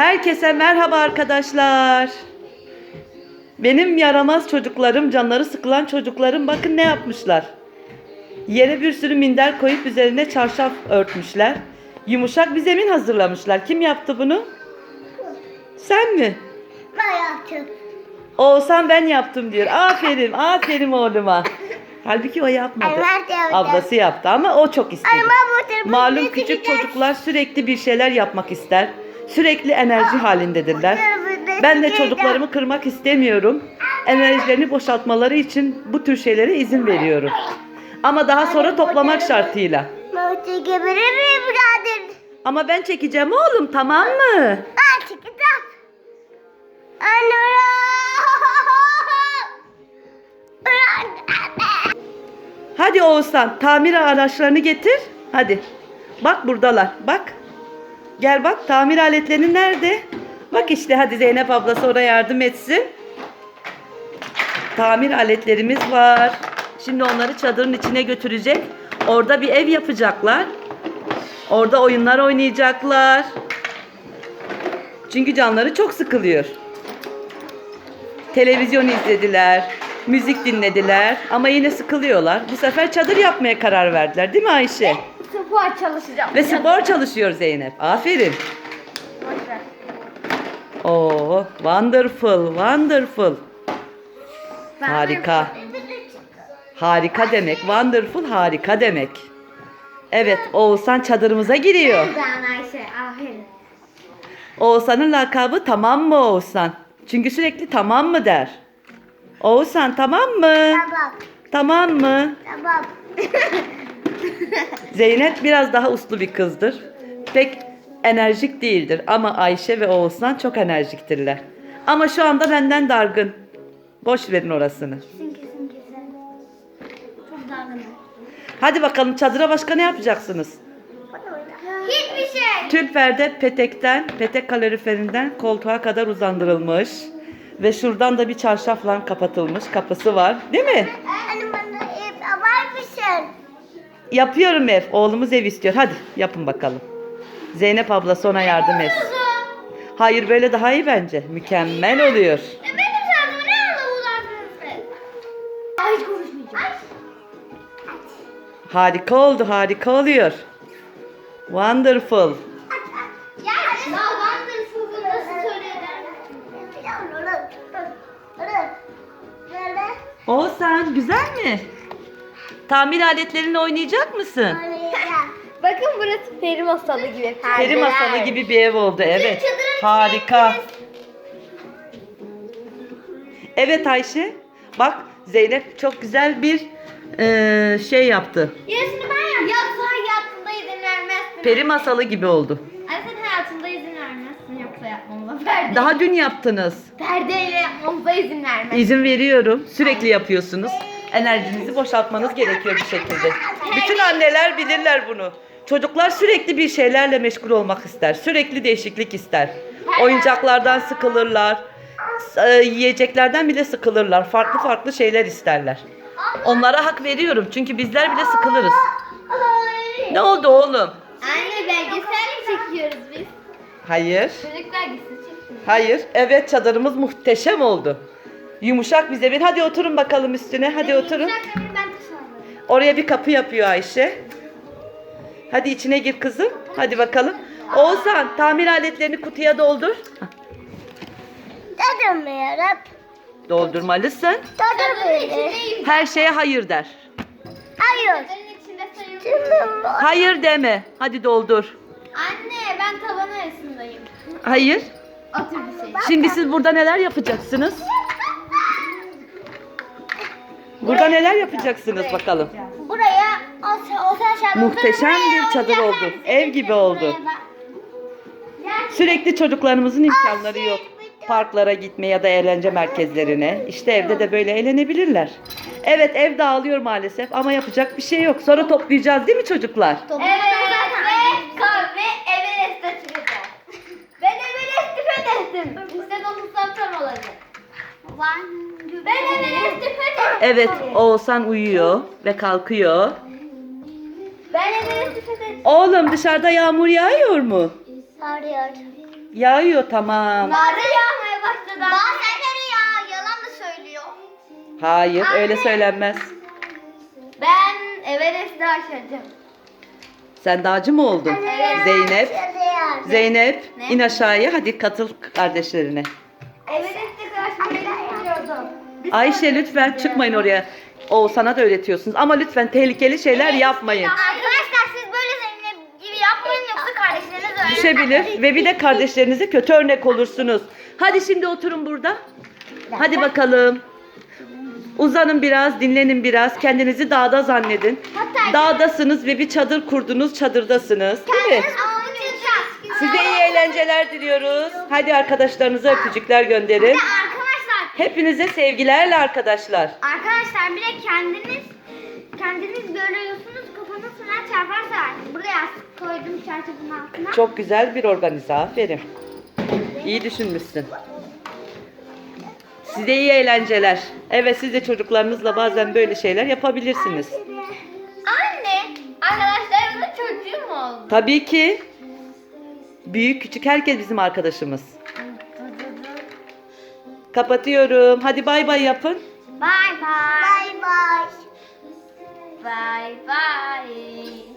Herkese merhaba arkadaşlar. Benim yaramaz çocuklarım, canları sıkılan çocuklarım bakın ne yapmışlar. Yere bir sürü minder koyup üzerine çarşaf örtmüşler. Yumuşak bir zemin hazırlamışlar. Kim yaptı bunu? Sen mi? Ben yaptım. Oğuzhan ben yaptım diyor. Aferin, aferin oğluma. Halbuki o yapmadı. Ablası yaptı ama o çok istedi. Malum küçük çocuklar sürekli bir şeyler yapmak ister. Sürekli enerji halindedirler. Ben de çocuklarımı kırmak istemiyorum. Enerjilerini boşaltmaları için bu tür şeylere izin veriyorum. Ama daha sonra toplamak şartıyla. Ben çekebilir miyim birader? Ama ben çekeceğim oğlum tamam mı? Ben çekeceğim. Anne. Hadi Oğuzhan tamir araçlarını getir. Hadi. Bak buradalar. Bak. Gel bak tamir aletlerin nerede? Bak işte hadi Zeynep ablası oraya yardım etsin. Tamir aletlerimiz var. Şimdi onları çadırın içine götürecek. Orada bir ev yapacaklar. Orada oyunlar oynayacaklar. Çünkü canları çok sıkılıyor. Televizyon izlediler, müzik dinlediler ama yine sıkılıyorlar. Bu sefer çadır yapmaya karar verdiler değil mi Ayşe? Spor çalışacağım. Ve spor çalışıyor Zeynep. Aferin. Oo, wonderful, wonderful. Harika. Harika demek, wonderful harika demek. Evet, Oğuzhan çadırımıza giriyor. Ben Ayşe. Aferin. Oğuzhan'ın lakabı tamam mı Oğuzhan? Çünkü sürekli tamam mı der. Oğuzhan tamam mı? Tamam. Tamam mı? Tamam. Zeynep biraz daha uslu bir kızdır. Pek enerjik değildir ama Ayşe ve Oğuzhan çok enerjiktirler. Ama şu anda benden dargın. Boş verin orasını. Kesin kesin kesin. Çok dargınım. Hadi bakalım çadıra başka ne yapacaksınız? Hiçbir şey. Tülperde petekten, petek kaloriferinden koltuğa kadar uzandırılmış. Ve şuradan da bir çarşafla kapatılmış kapısı var. Değil mi? Anne bana ip var mısın? Yapıyorum ev. Oğlumuz ev istiyor. Hadi yapın bakalım. Zeynep abla ona yardım etsin. Hayır böyle daha iyi bence. Mükemmel oluyor. Harika oldu, harika oluyor. Wonderful. Oğuzhan güzel mi? Tamir aletlerinle oynayacak mısın? Bakın burası peri masalı gibi. Peri masalı gibi bir ev oldu evet. Harika. Evet Ayşe. Bak Zeynep çok güzel bir eee, şey yaptı. Yarısını ben yaptım. Yoksa hayatında izin vermezsin. Peri masalı gibi oldu. Ay sen hayatında izin vermezsin yoksa yapmamıza. Perde. Daha dün yaptınız. Perdeyle yapmamıza izin vermez. İzin veriyorum. Sürekli yapıyorsunuz. Enerjinizi boşaltmanız gerekiyor bir şekilde. Bütün anneler bilirler bunu. Çocuklar sürekli bir şeylerle meşgul olmak ister. Sürekli değişiklik ister. Oyuncaklardan sıkılırlar. e, Yiyeceklerden bile sıkılırlar. Farklı farklı şeyler isterler. Onlara hak veriyorum. Çünkü bizler bile sıkılırız. Ne oldu oğlum? Anne belgesel mi çekiyoruz biz? Hayır. Çocuk belgeseli çekiyoruz. Hayır. Evet çadırımız muhteşem oldu. Yumuşak bir zemin. Hadi oturun bakalım üstüne. Hadi oturun. Oraya bir kapı yapıyor Ayşe. Hadi içine gir kızım. Hadi bakalım. Oğuzhan tamir aletlerini kutuya doldur. Tadımıyorum. Doldurmalısın. Tadımıyorum. Her şeye hayır der. Hayır. Hayır deme. Hadi doldur. Anne ben tavan arasındayım. Hayır. Şey. Şimdi siz burada neler yapacaksınız? Burada neler yapacaksınız bakalım. Buraya o, o Muhteşem bir çadır oldu. Ev gibi oldu. Sürekli çocuklarımızın imkanları yok. Parklara gitme ya da eğlence merkezlerine. İşte evde de böyle eğlenebilirler. Evet ev dağılıyor maalesef ama yapacak bir şey yok. Sonra toplayacağız değil mi çocuklar? Evet ve kahve Everest'e çıkacağız. Ben Everest'i fethettim. İşte tam olacak. Evet Oğuzhan uyuyor ve kalkıyor. Ben. Oğlum dışarıda yağmur yağıyor mu? Arıyor. Yağıyor tamam. Bazen yağmaya başladı. Bazenleri ya yalan da söylüyor. Hayır öyle söylenmez. Ben Everest'te aşacağım. Sen dağcı mı oldun? Evet. Zeynep. Zeynep Ne? in aşağıya hadi katıl kardeşlerine. Gidiyordum. Ayşe lütfen çıkmayın oraya. O sana da öğretiyorsunuz ama lütfen tehlikeli şeyler yapmayın. Arkadaşlar siz böyle Zeynep gibi yapmayın yoksa kardeşleriniz öyle. Düşebilir ve bir de kardeşlerinize kötü örnek olursunuz. Hadi şimdi oturun burada. Hadi bakalım. Uzanın biraz, dinlenin biraz. Kendinizi dağda zannedin. Hatta- Dağdasınız ve bir çadır kurdunuz, çadırdasınız. Değil mi? Kendiniz. Size iyi eğlenceler diliyoruz. Hadi arkadaşlarınıza öpücükler gönderin. Arkadaşlar Hepinize sevgilerle arkadaşlar. Arkadaşlar bir de kendiniz kendiniz görüyorsunuz kafanız falan çarparsa buraya koydum çarşafın altına. Çok güzel bir organize. Aferin. İyi düşünmüşsün. Size iyi eğlenceler. Evet siz de çocuklarınızla bazen böyle şeyler yapabilirsiniz. Anne, arkadaşlarımızın çocuğu mu oldu? Tabii ki büyük küçük herkes bizim arkadaşımız. Kapatıyorum. Hadi bay bay yapın. Bye bye. Bye bye. Bye bye.